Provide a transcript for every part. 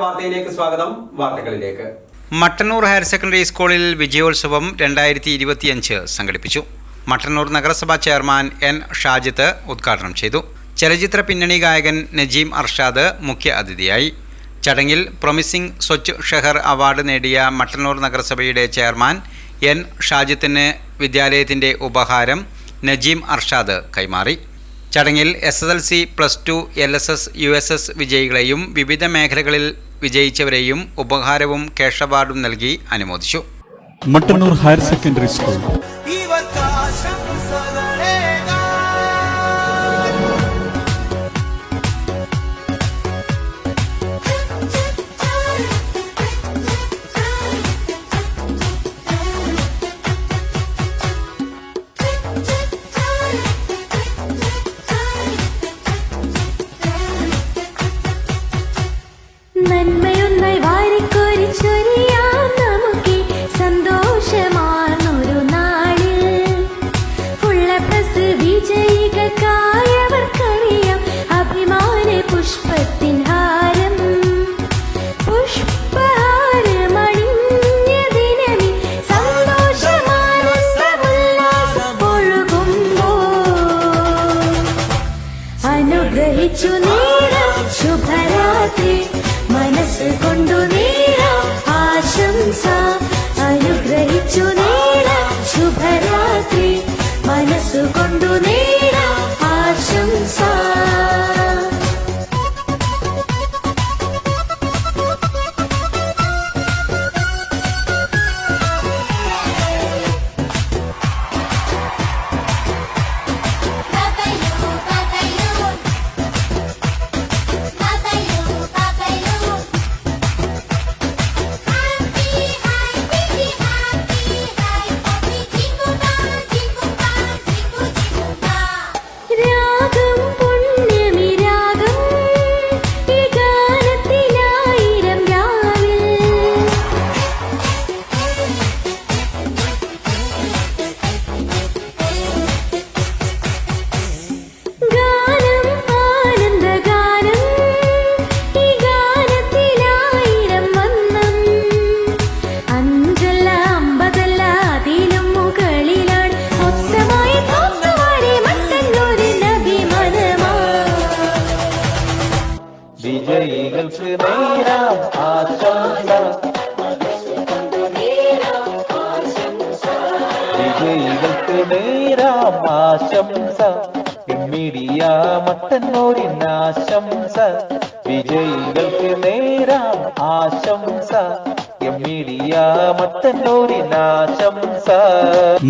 വാർത്തയിലേക്ക് സ്വാഗതം. വാർത്തകളിലേക്ക്. മട്ടന്നൂർ ഹയർ സെക്കൻഡറി സ്കൂളിൽ വിജയോത്സവം രണ്ടായിരത്തി ഇരുപത്തിയഞ്ച് സംഘടിപ്പിച്ചു. മട്ടന്നൂർ നഗരസഭാ ചെയർമാൻ എൻ ഷാജിത്ത് ഉദ്ഘാടനം ചെയ്തു. ചലച്ചിത്ര പിന്നണി ഗായകൻ നജീം അർഷാദ് മുഖ്യ അതിഥിയായി. ചടങ്ങിൽ പ്രൊമിസിംഗ് സ്വച്ഛ് ഷെഹർ അവാർഡ് നേടിയ മട്ടന്നൂർ നഗരസഭയുടെ ചെയർമാൻ എൻ ഷാജിത്തിന് വിദ്യാലയത്തിന്റെ ഉപഹാരം നജീം അർഷാദ് കൈമാറി. ചടങ്ങിൽ S S L C plus two L S S U S S വിജയികളെയും വിവിധ മേഖലകളിൽ വിജയിച്ചവരെയും ഉപഹാരവും ക്യാഷ് അവാർഡും നൽകി അനുമോദിച്ചു. Mattannur higher secondary school. മട്ടന്നൂരിൻ ആശംസ വിജയികൾക്ക് നേരാം ആശംസ.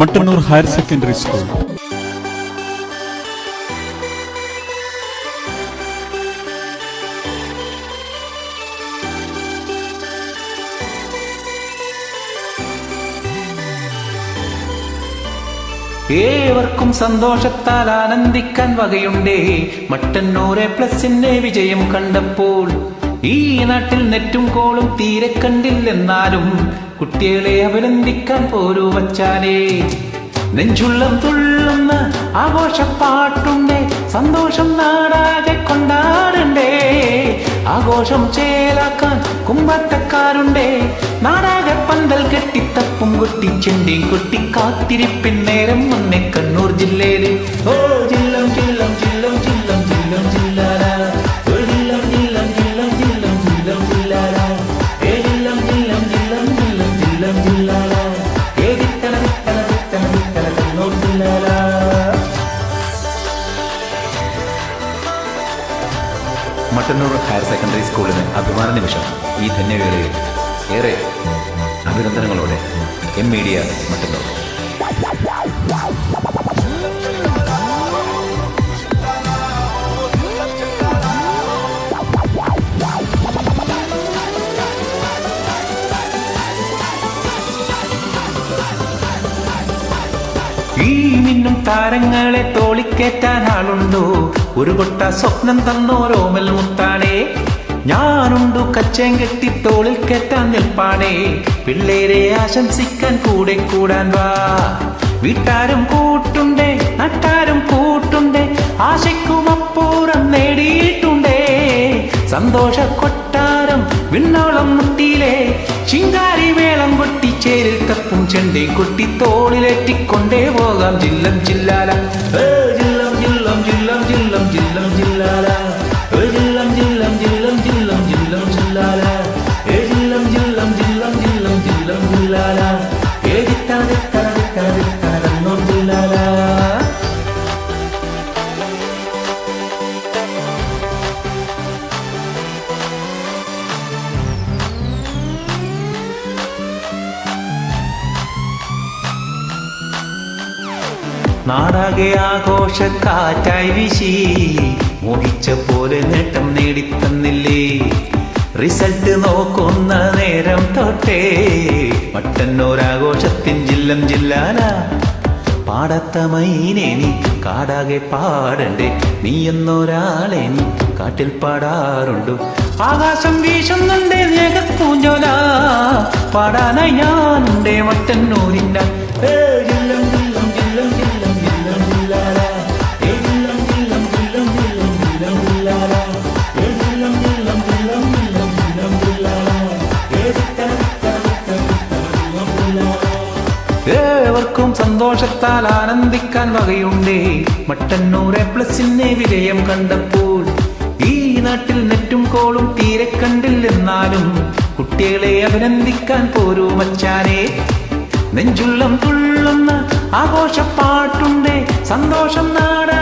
Mattannur higher secondary school. ഏവർക്കും സന്തോഷത്താൽ ആനന്ദിക്കാൻ വകയുണ്ടേ. മട്ടന്നൂരെ പ്ലസിന്റെ വിജയം കണ്ടപ്പോൾ ഈ നാട്ടിൽ നെറ്റും കോളും തീരെ കണ്ടില്ലെന്നാലും കുട്ടികളെ അഭിനന്ദിക്കാൻ പോരൂ വച്ചാലേ നെഞ്ചുള്ളം തുള്ളുന്ന ആഘോഷപ്പാട്ടുണ്ടേ സന്തോഷം നാടാകെ കൊണ്ടാടണ്ടേ. ആഘോഷം ചേലാക്കാൻ കുമ്പത്തക്കാരുണ്ടേ. നാടാകെ പന്തൽ കെട്ടിത്തപ്പും കൊട്ടി ചെണ്ടി കുട്ടി കാത്തിരിപ്പിൻ നേരം മുന്നേ കണ്ണൂർ ജില്ലയിൽ ഓ ഹയർ സെക്കൻഡറി സ്കൂളിന് അഭിമാന നിമിഷം ഈ ധന്യവേളയിൽ ഏറെ അഭിനന്ദനങ്ങളോടെ എം മീഡിയ മട്ടന്നൂർ ഈ മിന്നും താരങ്ങളെ തോളിക്കേറ്റാൻ ആളുണ്ടോ? ഒരു കൊട്ട സ്വപ്നം തന്നോ തന്നോരോമൽ മുത്താണേ. ഞാനുണ്ടു കച്ചേം കെട്ടി തോളിൽ കെട്ടാൻ നിൽപ്പാണേ. പിള്ളേരെ ആശംസിക്കാൻ കൂടെ കൂടാൻ വാ. വീട്ടാരും കൂട്ടുണ്ടേ നട്ടാരും കൂട്ടുണ്ടേ. ആശയ്ക്കും അപ്പൂറം നേടിയിട്ടുണ്ടേ. സന്തോഷ കൊട്ടാരം വിണ്ണോളം മുട്ടിയിലെ ചിങ്കാരി വേളം കൊട്ടി ചേരിൽ തപ്പും ചെണ്ടി കൊട്ടി തോളിലേറ്റിക്കൊണ്ടേ പോകാം ജില്ലം ജില്ലാല. ഏ, ജില്ലം ജില്ലം ജില്ലം ജില്ലം ജില്ലം ജില്ലാല. ജില്ലം ജില്ലം ജില്ലം ജില്ലം ജില്ലം ജില്ലാല. ജില്ലം ജില്ലം ജില്ലം ജില്ലം ജില്ലം ജില്ലാല. ആഘോഷക്കാറ്റായി വീശി മോഹിച്ച പോലെ നേട്ടം നേടിത്തന്നില്ലേ? റിസൾട്ട് നോക്കുന്ന നേരം തൊട്ടേ. മട്ടന്നൂരാഘോഷത്തിൻ ജില്ലം ജില്ലാന പാടത്ത മൈനെ നീ കാടാകെ പാടണ്ടേ. നീ എന്നൊരാളെ നീ കാട്ടിൽ പാടാറുണ്ടു. ആകാശം വീശുന്നുണ്ട് മേഘപ്പൂഞ്ചോല. പാടാനായി ഞാനുണ്ടേ മട്ടന്നൂരിന്റെ ജില്ലം ഏവർക്കും സന്തോഷത്താൽ ആനന്ദിക്കാൻ വകയുണ്ടേ. മട്ടന്നൂരെ പ്ലസിന്റെ വിജയം കണ്ടപ്പോൾ ഈ നാട്ടിൽ നെറ്റും കോളും തീരെ കണ്ടില്ലെന്നാലും കുട്ടികളെ അഭിനന്ദിക്കാൻ പോരൂ മച്ചാനെ. നെഞ്ചുള്ളം തുള്ളുന്ന ആഘോഷപ്പാട്ടുണ്ടേ. സന്തോഷം കൊണ്ടാടണ്ടേ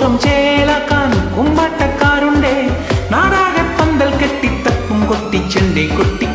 ആഘോഷം ചേലാക്കാൻ കുമ്പാട്ടക്കാരുണ്ടേ. നാടാകെ പന്തൽ കെട്ടിത്തപ്പും കൊത്തിച്ചെണ്ടേ കൊട്ടി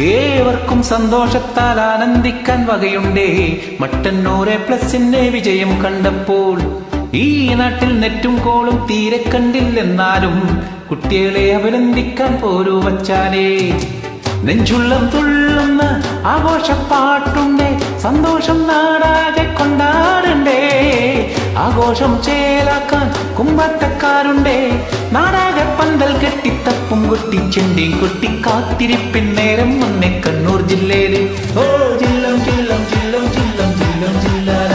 ഏവർക്കും സന്തോഷത്താൽ ആനന്ദിക്കാൻ വകയുണ്ടേ. മട്ടന്നൂരെ പ്ലസിന്റെ വിജയം കണ്ടപ്പോൾ ഈ നാട്ടിൽ നെറ്റും കോളും തീരെ കണ്ടില്ലെന്നാലും കുട്ടികളെ അഭിനന്ദിക്കാൻ പോരൂ വച്ചാലേ. നെഞ്ചുള്ളം തുള്ളുന്ന ആഘോഷപ്പാട്ടുണ്ടേ സന്തോഷം നാടാകെ കൊണ്ടാടണ്ടേ. ആഘോഷം ചേലാക്കാൻ കുമ്പത്തക്കാരുണ്ടേ. കെട്ടിത്തപ്പും കുട്ടി ചെണ്ടിയും കുട്ടി കാത്തിരിപ്പിൻ നേരം മുന്നേ കണ്ണൂർ ജില്ലയിൽ ഓ ജില്ലം ജില്ലം ജില്ലം ജില്ലം ജില്ലം ജില്ലാല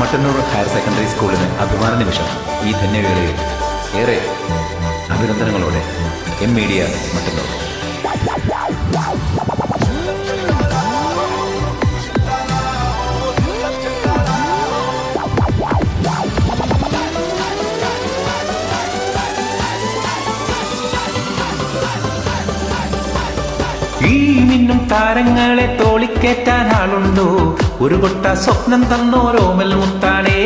മട്ടന്നൂർ ഹയർ സെക്കൻഡറി സ്കൂളിന് അഭിമാന നിമിഷം ഈ ധന്യവേളയിൽ ഏറെ അഭിനന്ദനങ്ങളോടെ എം മീഡിയ മറ്റുള്ളവർ ഈ താരങ്ങളെ തോളിക്കേറ്റാൻ ആളുണ്ടോ? ഒരു കൊട്ട സ്വപ്നം തന്നോ രോമൽ മുത്താണേ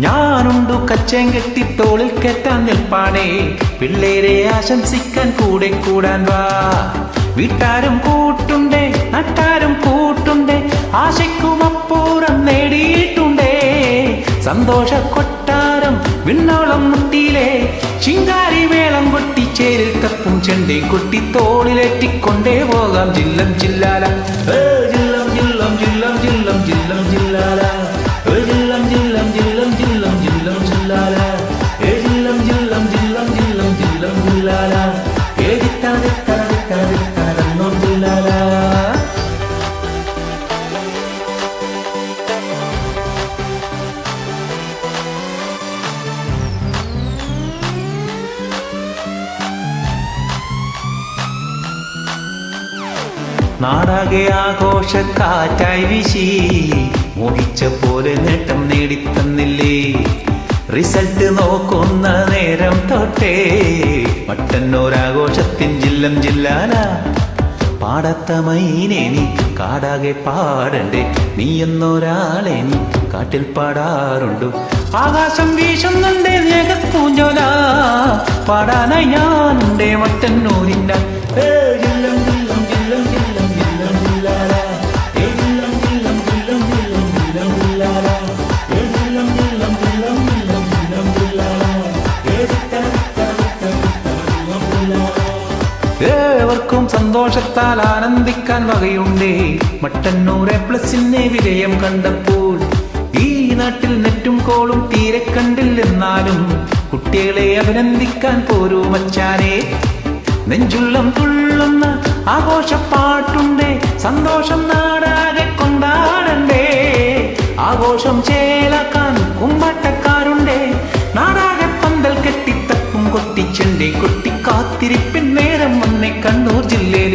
ഞാനുണ്ടു കച്ചേം കെട്ടി തോളിൽ കെട്ടാൻ നിൽപ്പാണേ. പിള്ളേരെ ആശംസിക്കാൻ കൂടെ കൂടാൻ വാ. വീട്ടാരും കൂട്ടുണ്ടേ നട്ടാരും കൂട്ടുണ്ടേ. ആശയ്ക്കും അപ്പൂറം നേടിയിട്ടുണ്ടേ. സന്തോഷ കൊട്ടാരം വിണ്ണോളം മുട്ടിയിലെ. ചിങ്കാരി വേളം കൊട്ടി ചേരിൽ കപ്പും ചെണ്ടയും കൊട്ടി തോളിലേറ്റിക്കൊണ്ടേ പോകാം ചില്ലം ജില്ലാല. നാടാകെ ആഘോഷക്കാറ്റായി വിശി. മോഹിച്ച പോലെ നേട്ടം നേടിത്തന്നില്ലേ? റിസൾട്ട് നോക്കുന്ന നേരം തൊട്ടേ. മട്ടന്നൂരാഘോഷത്തിൻ ജില്ലം ജില്ലാല പാടത്ത മൈനെ നീ കാടാകെ പാടണ്ടേ. നീ എന്നൊരാളെ നീ കാട്ടിൽ പാടാറുണ്ടു. ആകാശം വീശുന്നുണ്ട് പാടാനായി ഞാൻ മട്ടന്നൂരിന്റെ ജില്ലം സന്തോഷത്താൽ ആനന്ദിക്കാൻ വകയുണ്ടേ. മട്ടന്നൂർ പ്ലസിന്റെ വിജയം കണ്ടപ്പോൾ ഈ നാട്ടിൽ നെറ്റും കോളും തീരെ കണ്ടില്ലെന്നാലും കുട്ടികളെ അഭിനന്ദിക്കാൻ പോരൂ മച്ചാനെ. നെഞ്ചുള്ളം തുള്ളുന്ന ആഘോഷപ്പാട്ടുണ്ടേ. സന്തോഷം നാടാകെ കൊണ്ടാടണ്ടേ. ആഘോഷം ചേലാക്കാൻ കുമ്പാട്ടക്കാരുണ്ടേ. നാടാകെ പന്തൽ കെട്ടിത്തപ്പും കൊട്ടിച്ചെണ്ടേ. കൊട്ടിക്കാത്തിരിപ്പിൻ നേരം വന്നേ കണ്ണൂർ ജില്ലയിൽ.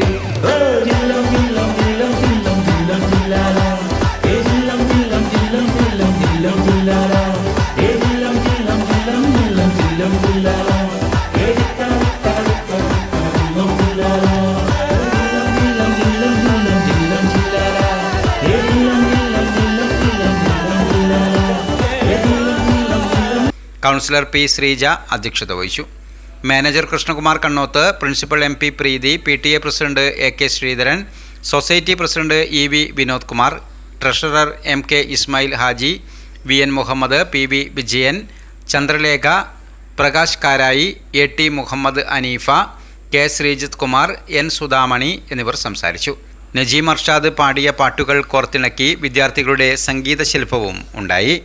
കൗൺസിലർ പി ശ്രീജ അധ്യക്ഷത വഹിച്ചു. Manager Krishnakumar Kannoth principal M P Preethi P T A president A K Sreedharan society president E V Vinod Kumar treasurer M K Ismail Haji V N Muhammad P V Vijayan Chandralekha Prakash Karayi A T Muhammad Aneefa K Sreejith Kumar N Sudhamani എന്നിവർ സംസാരിച്ചു. നജീം അർഷാദ് പാടിയ പാട്ടുകൾ കോർത്തിണക്കി വിദ്യാർത്ഥികളുടെ സംഗീത ശില്പവും ഉണ്ടായി.